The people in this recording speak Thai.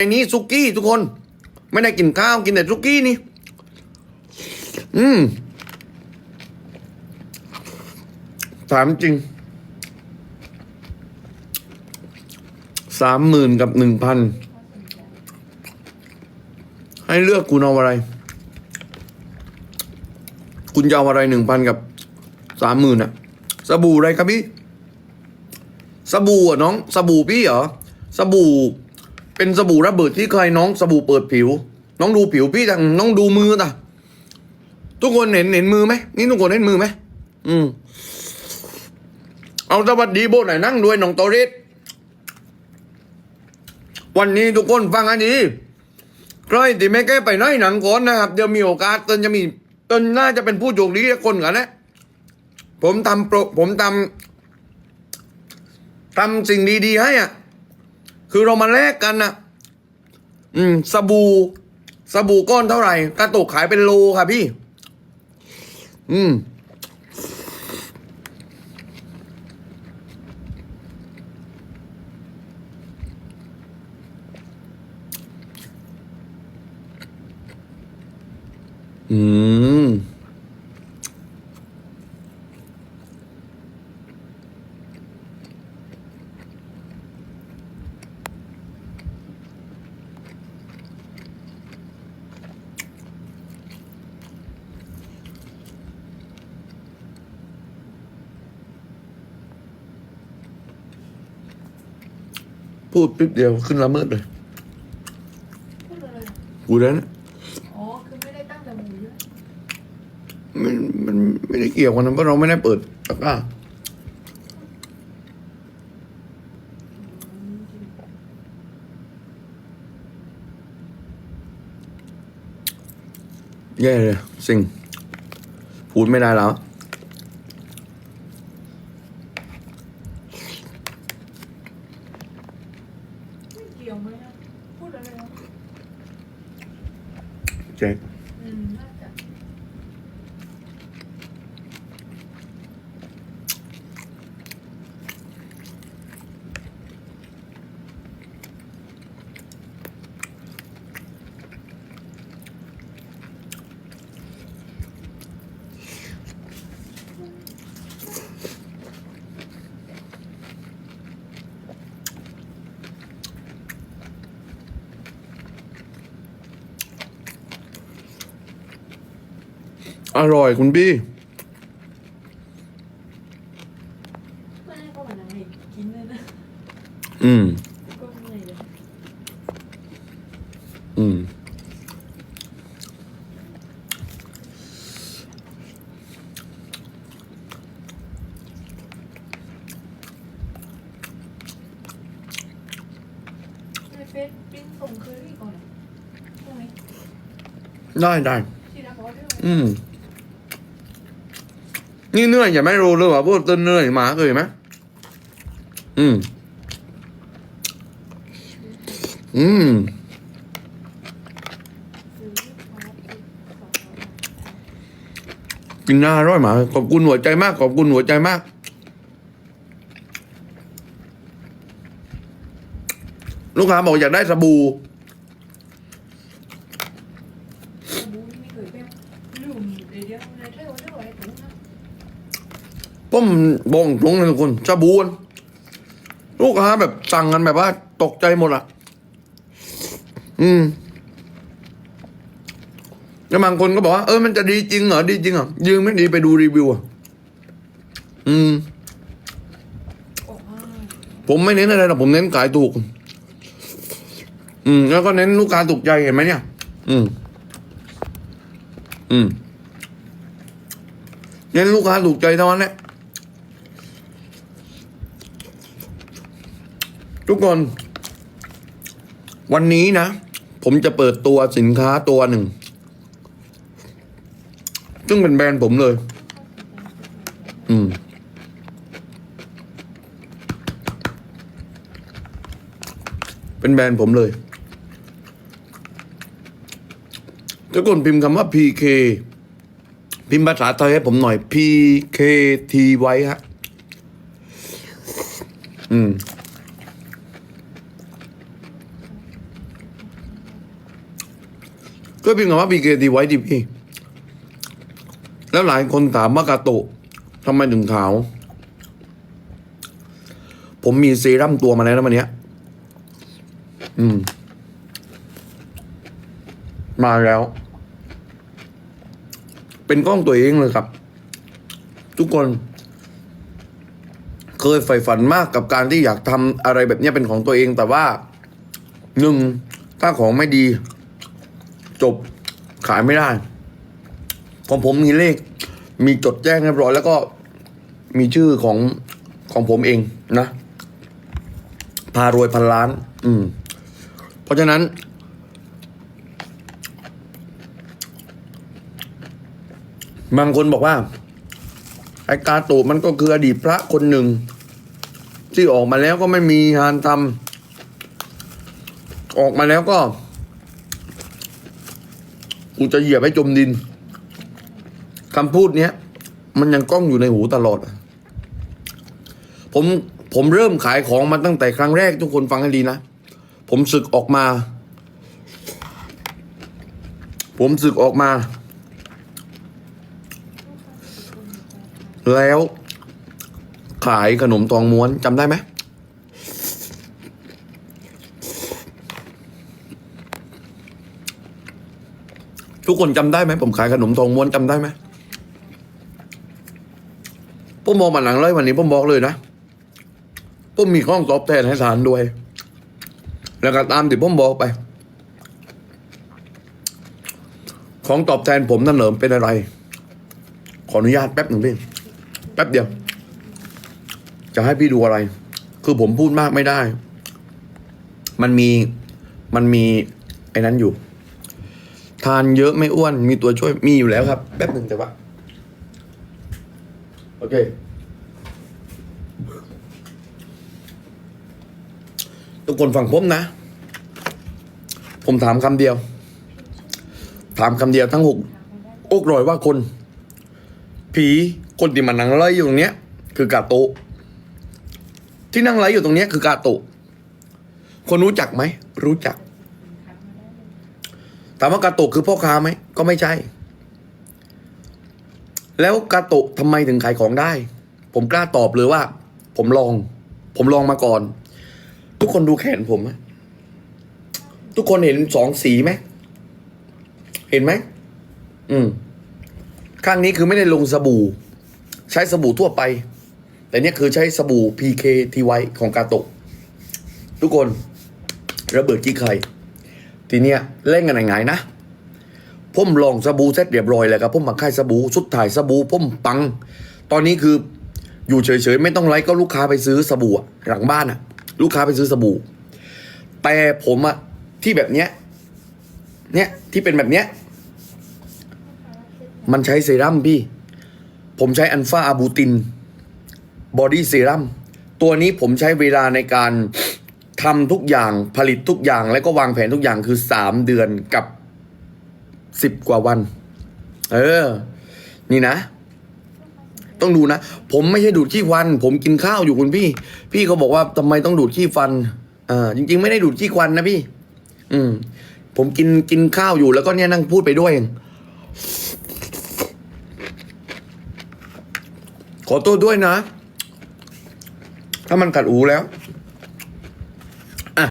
ในนี้ซุกี้ทุกคน ไม่ได้กินข้าวกินแต่ซุกี้นี่ อืมถามจริงสามหมื่นกับหนึ่งพันให้เลือกคุณเอาอะไร คุณจะเอาอะไรหนึ่งพันกับสามหมื่นอะสบู่อะไรครับพี่ สบู่อะน้อง สบู่พี่เหรอ สบู่ เป็นสบู่ระเบิดที่ใครน้องสบู่เปิดผิว น้องดูผิวพี่ทางน้องดูมือตะทุกคนเห็นเห็นมือไหมนี่ทุกคนเห็นมือไหมอืมเอาสวัสดีโบหน่อยนั่งด้วยน้องโตริสวันนี้ทุกคนฟังอันนี้ใครที่ไม่แก้ไปไหนหนังก่อนนะครับ เดี๋ยวมีโอกาสเตินจะมีเตินน่าจะเป็นผู้โชคดีคนกันนะผมทำโปรผมทำทำสิ่งดีๆให้อะ คือเรามาแลกกันนะอืม สบู่ สบู่ก้อนเท่าไหร่กระตุกขายเป็นโลค่ะพี่ อืม อืม พูดปิ๊บเดียวขึ้นละเมิดเลยพูดอะไรกูแล้วนะอ๋อคือไม่ได้ตั้งจมูกด้วยมันมันไม่ได้เกี่ยวกันนะเพราะเราไม่ได้เปิดตะกร้าแย่เลยสิ่งพูดไม่ได้แล้ว ไม่เกี่ยวไหมอะ พูดอะไรนะเจ๊ อืม อร่อยคุณพี่ไม่ให้เขาเหมือนอะไรกินเลยนะอืมก็เหนื่อยเลยอืม ในเฟซปิ้นส่งเคอรี่ก่อนใช่ไหมได้ได้ ที่รักบอกว่าด้วยอืม นี่เนื่อยอย่าไม่รู้เลยว่าพวกต้นเนื่อยหมาเคยไหมอืม อืม กินหน้าอร่อยหมาขอบคุณหัวใจมาก ขอบคุณหัวใจมากลูกค้าบอกอยากได้สบู่ สบู่นี่ไม่เคยเป็นลืมเดี๋ยวเดี๋ยวในเท่าเท่าอะไรถุงนะ ผมบอกตรงเลยทุกคนสบู่อะลูกค้าแบบสั่งกันแบบว่า ตกใจหมดอะ อืมแล้วบางคนก็บอกว่า เออมันจะดีจริงเหรอ ดีจริงเหรอยืมไม่ดีไปดูรีวิวอะ อืมอผมไม่เน้นอะไรหรอกผมเน้นขายถูก อืม แล้วก็เน้นลูกค้าถูกใจเห็นไหมเนี่ย อืม อืม เน้นลูกค้าถูกใจเท่านั้นแหละ ทุกคน วันนี้นะ ผมจะเปิดตัวสินค้าตัวหนึ่ง ซึ่งเป็นแบรนด์ผมเลย อืม เป็นแบรนด์ผมเลย ทุกคนพิมพ์คำว่า PK พิมพ์ภาษาไทยให้ผมหน่อย PKT ไว้ฮะ อืม วยพิมพ์คำว่า BKT ไว้ดิพี่แล้วหลายคนถามว่ากาโตะทำไมถึงขาว ผมมีเซรั่มตัวมาแล้วนะวันเนี้ยอืม มาแล้ว เป็นกล้องตัวเองเลยครับ ทุกคน เคยใฝ่ฝันมากกับการที่อยากทำอะไรแบบนี้เป็นของตัวเองแต่ว่าหนึ่งถ้าของไม่ดี จบขายไม่ได้ ของผมมีเลข มีจดแจ้งเรียบร้อย แล้วก็มีชื่อของของผมเองนะ พารวยพันล้าน อืม เพราะฉะนั้น บางคนบอกว่า ไอ้กาโตมันก็คืออดีตพระคนหนึ่ง ที่ออกมาแล้วก็ไม่มีงานทำออกมาแล้วก็ กูจะเหยียบให้จมดินคำพูดเนี้ยมันยังก้องอยู่ในหูตลอด ผมผมเริ่มขายของมาตั้งแต่ครั้งแรกทุกคนฟังให้ดีนะ ผมศึกออกมา ผมศึกออกมา แล้วขายขนมทองม้วนจำได้ไหม ทุกคนจำได้ไหมผมขายขนมทองม้วนจำได้ไหมผมมองมาหนังเลยวันนี้ผมบอกเลยนะผมมีข้องตอบแทนให้ทานด้วย แล้วก็ตามที่ผมบอกไป ของตอบแทนผมนั่นเหนิมเป็นอะไร ขออนุญาตแป๊บหนึ่งพี่แป๊บเดียว จะให้พี่ดูอะไร คือผมพูดมากไม่ได้ มันมีมันมีไอ้นั้นอยู่ ทานเยอะไม่อ้วน มีตัวช่วยมีอยู่แล้วครับ แป๊บหนึ่งแต่ว่า โอเค ทุกคนฟังผมนะ ผมถามคำเดียว ถามคำเดียวทั้งหกอกรอยว่าคน ผีคนที่มานั่งไล่อยู่ตรงเนี้ย คือกาโต ที่นั่งไล่อยู่ตรงเนี้ยคือกาโต คนรู้จักไหม รู้จัก ถามว่ากาโตะคือพ่อค้าไหมก็ไม่ใช่ แล้วกาโตะทำไมถึงขายของได้ ผมกล้าตอบเลยว่า ผมลอง ผมลองมาก่อน ทุกคนดูแขนผมไหมทุกคนเห็นสองสีไหมเห็นไหมอืมข้างนี้คือไม่ได้ลงสบู่ ใช้สบู่ทั่วไป แต่เนี่ยคือใช้สบู่ PKTY ของกาโตะทุกคนระเบิดกี้ไข่ ทีเนี้ยเล่นกันยังไงนะผมลองสบู่เสร็จเรียบร้อยแล้วครับผมมาค่ายสบู่สุดถ่ายสบู่ผมปัง ตอนนี้คืออยู่เฉยๆ ไม่ต้องไลฟ์ก็ลูกค้าไปซื้อสบู่หลังบ้านอะลูกค้าไปซื้อสบู่แต่ผมอะที่แบบเนี้ยเนี่ยที่เป็นแบบเนี้ยมันใช้เซรั่มพี่ ผมใช้อันฟาอาบูตินบอดี้เซรั่มตัวนี้ผมใช้เวลาในการ ทำทุกอย่างผลิตทุกอย่าง แล้วก็วางแผนทุกอย่างคือสามเดือนกับสิบกว่าวัน เออ นี่นะ ต้องดูนะ ผมไม่ใช่ดูดขี้ฟัน ผมกินข้าวอยู่คุณพี่ พี่เขาบอกว่าทำไมต้องดูดขี้ฟันอ่าจริง ๆ ไม่ได้ดูดขี้ควันนะพี่ อืม ผมกินกินข้าวอยู่แล้วก็เนี่ยนั่งพูดไปด้วยขอโทษด้วยนะ ถ้ามันกัดหูแล้ว